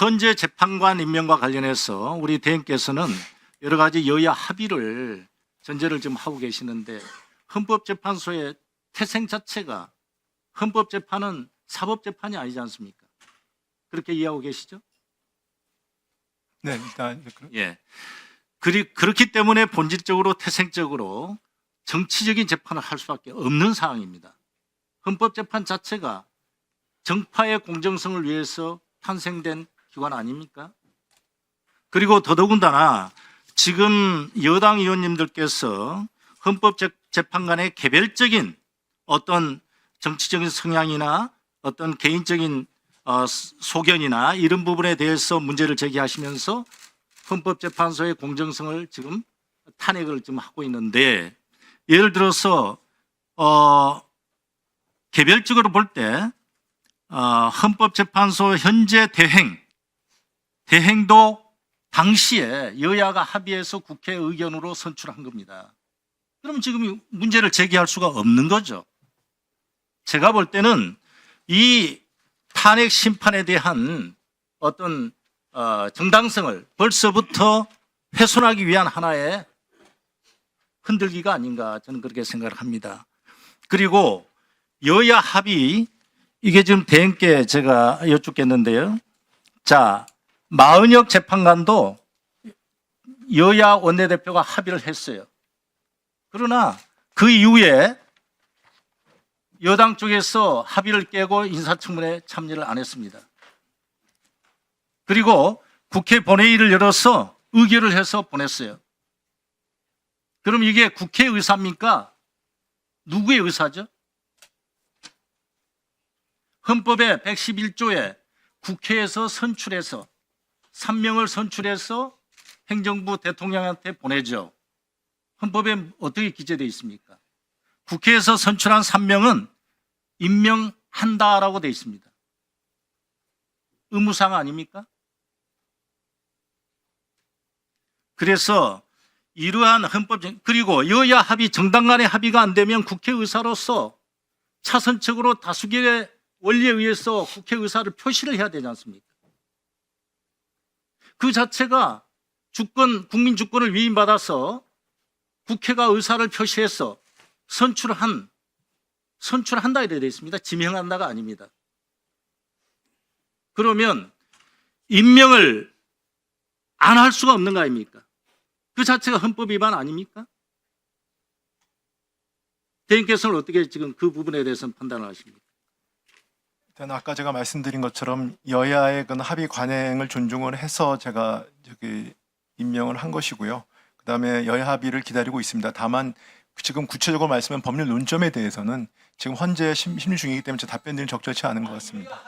헌재 재판관 임명과 관련해서 우리 대행께서는 여러 가지 여야 합의를 전제를 지금 하고 계시는데 헌법재판소의 태생 자체가 헌법재판은 사법재판이 아니지 않습니까? 그렇게 이해하고 계시죠? 네, 일단 그- 예. 그리, 그렇기 때문에 본질적으로 태생적으로 정치적인 재판을 할 수밖에 없는 상황입니다. 헌법재판 자체가 정파의 공정성을 위해서 탄생된 기관 아닙니까? 그리고 더더군다나 지금 여당 의원님들께서 헌법재판관의 개별적인 어떤 정치적인 성향이나 어떤 개인적인 어, 소견이나 이런 부분에 대해서 문제를 제기하시면서 헌법재판소의 공정성을 지금 탄핵을 지금 하고 있는데 예를 들어서 어, 개별적으로 볼때 어, 헌법재판소 현재 대행 대행도 당시에 여야가 합의해서 국회 의견으로 선출한 겁니다. 그럼 지금 문제를 제기할 수가 없는 거죠. 제가 볼 때는 이 탄핵 심판에 대한 어떤 어, 정당성을 벌써부터 훼손하기 위한 하나의 흔들기가 아닌가 저는 그렇게 생각을 합니다. 그리고 여야 합의 이게 지금 대행께 제가 여쭙겠는데요. 자, 마은혁 재판관도 여야 원내대표가 합의를 했어요. 그러나 그 이후에 여당 쪽에서 합의를 깨고 인사청문회 참여를 안 했습니다. 그리고 국회 본회의를 열어서 의결을 해서 보냈어요. 그럼 이게 국회 의사입니까? 누구의 의사죠? 헌법의 111조에 국회에서 선출해서 3명을 선출해서 행정부 대통령한테 보내죠. 헌법에 어떻게 기재되어 있습니까? 국회에서 선출한 3명은 임명한다라고 되어 있습니다. 의무사항 아닙니까? 그래서 이러한 헌법 그리고 여야 합의 정당 간의 합의가 안 되면 국회의사로서 차선책으로 다수결의 원리에 의해서 국회의사를 표시를 해야 되지 않습니까? 그 자체가 주권 국민 주권을 위임받아서 국회가 의사를 표시해서 선출한 선출한다 이래 되어 있습니다. 지명한다가 아닙니다. 그러면 임명을 안 할 수가 없는 거 아닙니까? 그 자체가 헌법 위반 아닙니까? 대행께서는 어떻게 지금 그 부분에 대해서는 판단을 하십니까? 일단 아까 제가 말씀드린 것처럼 여야의 그 합의 관행을 존중을 해서 제가 저기 임명을 한 것이고요. 그다음에 여야 합의를 기다리고 있습니다. 다만 지금 구체적으로 말씀한 법률 논점에 대해서는 지금 현재 심- 심리 중이기 때문에 제 답변드리는 적절치 않은 것 같습니다.